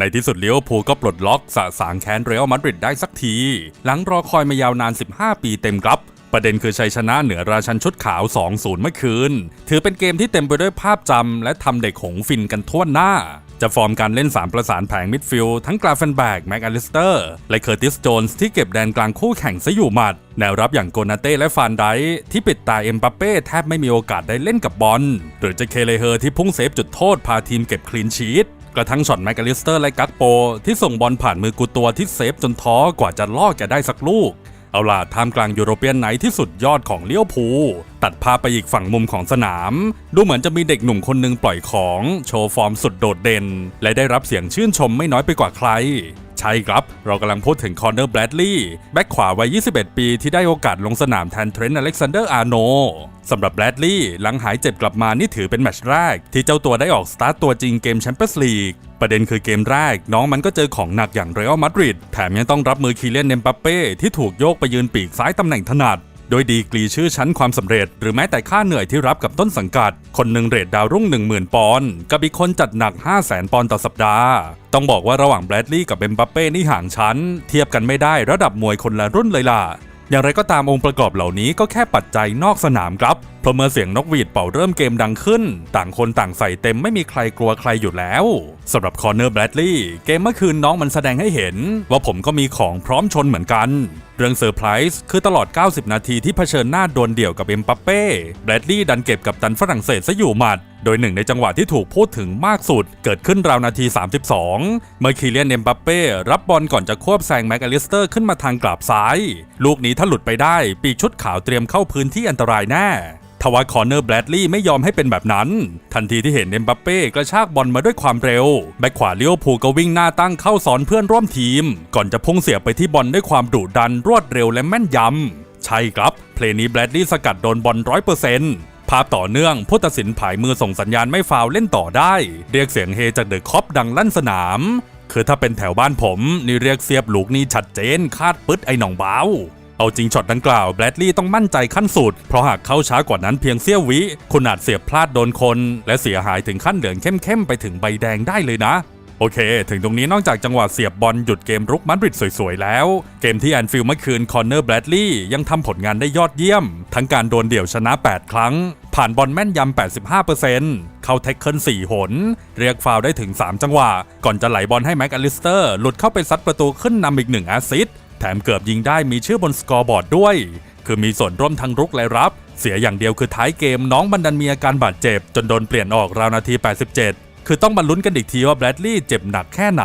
ในที่สุดเลี้ยวพูก็ปลดล็อกสะสางแค้นเรอัลมาดริดได้สักที หลังรอคอยมายาวนาน 15 ปีเต็มครับ ประเด็นคือชัยชนะเหนือราชันชุดขาว 2-0 เมื่อคืน ถือเป็นเกมที่เต็มไปด้วยภาพจำและทำเด็กหงฟินกันทั่วหน้าจะฟอร์มการเล่น 3 ประสานแผงมิดฟิลด์ทั้งกราเฟนแบกแม็กอลิสเตอร์และเคอร์ติสโจนส์ที่เก็บแดนกลางคู่แข่งซะอยู่หมัด แนวรับอย่างโกนาเต้และฟานไดค์ที่ปิดตาเอ็มบัปเป้แทบไม่มีโอกาสได้เล่นกับบอลหรือจะเคเลเฮอร์ที่พุ่งเซฟจุดโทษพาทีมเก็บคลีนชีต กระทั่งช็อตแมกอลิสเตอร์และกักโป ที่ส่งบอลผ่านมือกูตัวที่เซฟจนท้อกว่าจะล่อแกได้สักลูก เอาล่ะท่ามกลางยูโรเปียนไนท์ที่สุดยอดของเลี้ยวภูตัดภาพไปอีกฝั่งมุมของสนาม ดูเหมือนจะมีเด็กหนุ่มคนหนึ่งปล่อยของ โชว์ฟอร์มสุดโดดเด่น และได้รับเสียงชื่นชมไม่น้อยไปกว่าใคร ช่ครับ เรากำลังพูดถึงคอนเนอร์แบรดลีย์แบ็คขวาวัย 21 ปีที่ได้โอกาสลงสนามแทนเทรนต์อเล็กซานเดอร์อาร์โนสำหรับแบรดลีย์หลังหายเจ็บกลับมานี่ถือเป็นแมตช์แรก ที่เจ้าตัวได้ออกสตาร์ตตัวจริงเกมแชมเปี้ยนส์ลีกประเด็นคือเกมแรก น้องมันก็เจอของหนักอย่างเรอัลมาดริดแถมยังต้องรับมือคีเลียนเนมบัปเป้ที่ถูกโยกไปยืนปีกซ้ายตำแหน่งถนัด โดยดีกรีชื่อชั้นความสำเร็จหรือแม้แต่ค่าเหนื่อยที่รับกับต้นสังกัด คนหนึ่งเรทดาวรุ่ง 10,000 ปอนด์กับอีกคนจัดหนัก 500,000ปอนด์ต่อสัปดาห์ ต้องบอกว่าระหว่างแบรดลีย์กับเบมบัปเป้นี่ห่างชั้น เทียบกันไม่ได้ระดับมวยคนละรุ่นเลยล่ะ อย่างไรก็ตามองค์ประกอบเหล่านี้ก็แค่ปัจจัยนอกสนามครับ เพราะเมื่อเสียงนกหวีดเป่าเริ่มเกมดังขึ้น ต่างคนต่างใส่เต็มไม่มีใครกลัวใครอยู่แล้วสำหรับคอเนอร์แบรดลีย์เกมเมื่อคืนน้องมันแสดงให้เห็น ว่าผมก็มีของพร้อมชนเหมือนกัน เรื่องเซอร์ไพรส์คือตลอด 90 นาทีที่เผชิญหน้าโดวลเดี่ยวกับเอ็มปัปเป้แบรดลีย์ดันเก็บกับตันฝรั่งเศสซะอยู่หมัด โดยหนึ่งในจังหวะที่ถูกพูดถึงมากสุด เกิดขึ้นราวนาที 32 เมื่อคีเลียนเอ็มบัปเป้รับบอลก่อนจะควบแซงแม็กอลิสเตอร์ขึ้นมาทางกราบซ้าย ลูกนี้ถ้าหลุดไปได้ ปีกชุดขาวเตรียมเข้าพื้นที่อันตรายแน่ทว่าคอร์เนอร์แบรดลีย์ไม่ยอมให้เป็นแบบนั้น ทันทีที่เห็นเอ็มบัปเป้กระชากบอลมาด้วยความเร็ว แบ็คขวาเลี้ยวภูลก็วิ่งหน้าตั้งเข้าสอนเพื่อนร่วมทีม ก่อนจะพุ่งเสียบไปที่บอลด้วยความดุดันรวดเร็วและแม่นยำใช่ครับ เพลย์นี้แบรดลีย์สกัดโดนบอลร้อยเปอร์เซ็นต์ ภาพต่อเนื่องผู้ตัดสินผายมือส่งสัญญาณไม่ฟาวเล่นต่อได้ เรียกเสียงเฮจากเดอะคอปดังลั่นสนาม คือถ้าเป็นแถวบ้านผมนี่เรียกเสียบลูกนี่ชัดเจน คาดปึ๊ดไอ้หน่องเบ้าเอาจริงช็อตดังกล่าวแบรดลีย์ต้องมั่นใจขั้นสุด เพราะหากเข้าช้ากว่านั้นเพียงเสี้ยววิ คุณอาจเสียบพลาดโดนคน และเสียหายถึงขั้นเหลืองเข้มๆไปถึงใบแดงได้เลยนะ โอเค ถึงตรงนี้นอกจากจังหวะเสียบบอลหยุดเกมรุกมาดริดสวยๆแล้ว เกมที่แอนฟิลเมื่อคืนคอนเนอร์แบรดลีย์ยังทำผลงานได้ยอดเยี่ยม ทั้งการโดนเดี่ยวชนะ 8 ครั้ง ผ่านบอลแม่นยำ 85%เข้าเทคเคิล4 หน เรียกฟาวได้ถึง 3 จังหวะ ก่อนจะไหลบอลให้แม็กอลิสเตอร์ หลุดเข้าไปซัดประตูขึ้นนำอีก1แอสซิสแถมเกือบยิงได้มีชื่อบนสกอร์บอร์ดด้วย คือมีส่วนร่วมทั้งรุกและรับ เสียอย่างเดียวคือท้ายเกมน้องบันดันมีอาการบาดเจ็บ จนโดนเปลี่ยนออกราวนาที 87 คือต้องมาลุ้นกันอีกทีว่าแบรดลีย์เจ็บหนักแค่ไหน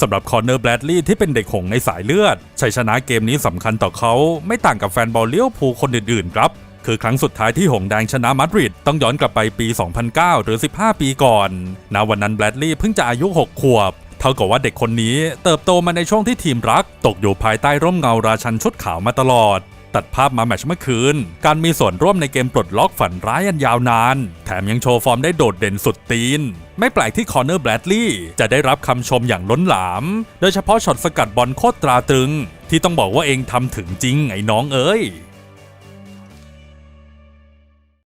สำหรับคอนเนอร์แบรดลีย์ที่เป็นเด็กหงในสายเลือด ชัยชนะเกมนี้สำคัญต่อเขาไม่ต่างกับแฟนบอลเลี้ยวภูคนอื่นๆครับคือครั้งสุดท้ายที่หงแดงชนะมาดริดต้องย้อนกลับไปปี 2009 หรือ 15 ปีก่อนณวันนั้นแบรดลีย์เพิ่งจะอายุ 6 ขวบ เท่ากับว่าเด็กคนนี้เติบโตมาในช่วงที่ทีมรัก ตกอยู่ภายใต้ร่มเงาราชันชุดขาวมาตลอด ตัดภาพมาแมตช์เมื่อคืน การมีส่วนร่วมในเกมปลดล็อกฝันร้ายอันยาวนาน แถมยังโชว์ฟอร์มได้โดดเด่นสุดตีน ไม่แปลกที่คอนเนอร์แบรดลีย์จะได้รับคำชมอย่างล้นหลาม โดยเฉพาะช็อตสกัดบอลโคตรตราตรึง ที่ต้องบอกว่าเองทำถึงจริงไอ้น้องเอ้ย